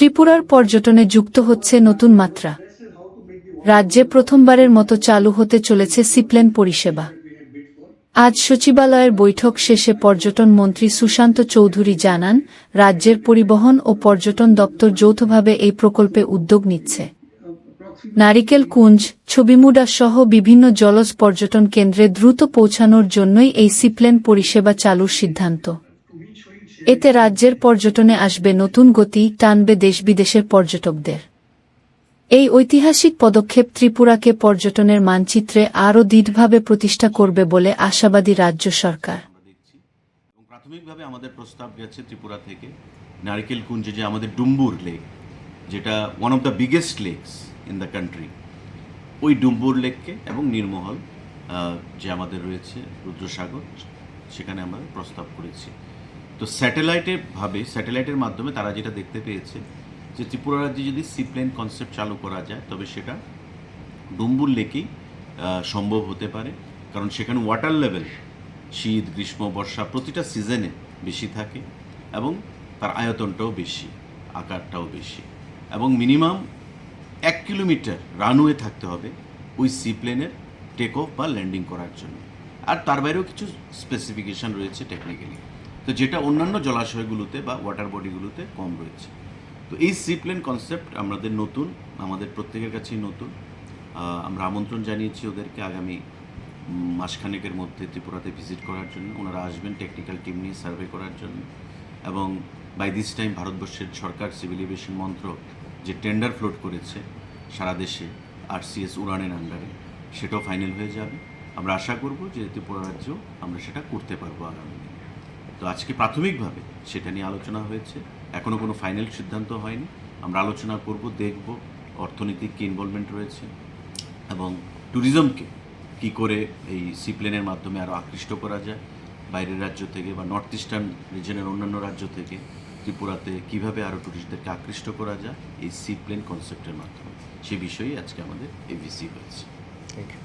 ত্রিপুরার পর্যটনে যুক্ত হচ্ছে নতুন মাত্রা। রাজ্যে প্রথমবারের মতো চালু হতে চলেছে সিপ্লেন পরিষেবা। আজ সচিবালয়ের বৈঠক শেষে পর্যটন মন্ত্রী সুশান্ত চৌধুরী জানান, রাজ্যের পরিবহন ও পর্যটন দপ্তর যৌথভাবে এই প্রকল্পে উদ্যোগ নিচ্ছে। নারিকেল কুঞ্জ, ছবিমুডা সহ বিভিন্ন জলজ পর্যটন কেন্দ্রে দ্রুত পৌঁছানোর জন্যই এই সিপ্লেন পরিষেবা চালুর সিদ্ধান্ত। এতে রাজ্যের পর্যটনে আসবে নতুন গতি, টানবে দেশ বিদেশের পর্যটকদের। এই ঐতিহাসিক পদক্ষেপ ত্রিপুরাকে পর্যটনের মানচিত্রে আরও দৃঢ়ভাবে প্রতিষ্ঠা করবে বলে আশাবাদী রাজ্য সরকার। প্রাথমিকভাবে আমাদের প্রস্তাব গেছে ত্রিপুরা থেকে, নারকেল কুঞ্জে যে আমাদের ডুম্বুর লেক, যেটা one of the biggest lakes in the country ওই ডুম্বুর লেককে এবং নির্মহল যে আমাদের রয়েছে রুদ্রসাগর, সেখানে আমরা প্রস্তাব করেছি। তো স্যাটেলাইটের ভাবে, স্যাটেলাইটের মাধ্যমে তারা যেটা দেখতে পেয়েছে, যে ত্রিপুরা রাজ্যে যদি সিপ্লেন কনসেপ্ট চালু করা যায়, তবে সেটা ডুম্বুর লেকেই সম্ভব হতে পারে। কারণ সেখানে ওয়াটার লেভেল শীত, গ্রীষ্ম, বর্ষা প্রতিটা সিজনে বেশি থাকে এবং তার আয়তনটাও বেশি, আকারটাও বেশি। এবং মিনিমাম এক কিলোমিটার রানওয়ে থাকতে হবে ওই সিপ্লেনের টেক অফ বা ল্যান্ডিং করার জন্য। আর তার বাইরেও কিছু স্পেসিফিকেশন রয়েছে টেকনিক্যালি তো যেটা অন্যান্য জলাশয়গুলোতে বা ওয়াটার বডিগুলোতে কম রয়েছে। তো এই সিপ্লেন কনসেপ্ট আমাদের নতুন, আমাদের প্রত্যেকের কাছেই নতুন। আমরা আমন্ত্রণ জানিয়েছি ওদেরকে আগামী মাসখানেকের মধ্যে ত্রিপুরাতে ভিজিট করার জন্য। ওনারা আসবেন টেকনিক্যাল টিম নিয়ে সার্ভে করার জন্য। এবং বাই দিস টাইম ভারতবর্ষের সরকার সিভিল এভিয়েশন মন্ত্রক যে টেন্ডার ফ্লোট করেছে সারা দেশে আরসিএস উড়ানের আন্ডারে সেটাও ফাইনাল হয়ে যাবে। আমরা আশা করব যে ত্রিপুরা রাজ্য আমরা সেটা করতে পারব আগামী দিনে। তো আজকে প্রাথমিকভাবে সেটা নিয়ে আলোচনা হয়েছে। এখনও কোনো ফাইনাল সিদ্ধান্ত হয়নি। আমরা আলোচনা করব, দেখব অর্থনৈতিক কী ইনভলভমেন্ট রয়েছে এবং ট্যুরিজমকে কি করে এই সিপ্লেনের মাধ্যমে আরও আকৃষ্ট করা যায়, বাইরের রাজ্য থেকে বা নর্থ ইস্টার্ন রিজনের অন্যান্য রাজ্য থেকে, ত্রিপুরাতে কীভাবে আরও ট্যুরিস্টদেরকে আকৃষ্ট করা যায়, এই সিপ্লেন কনসেপ্টের মাধ্যমে। সে বিষয়েই আজকে আমাদের এভিসি হয়েছে। Thank you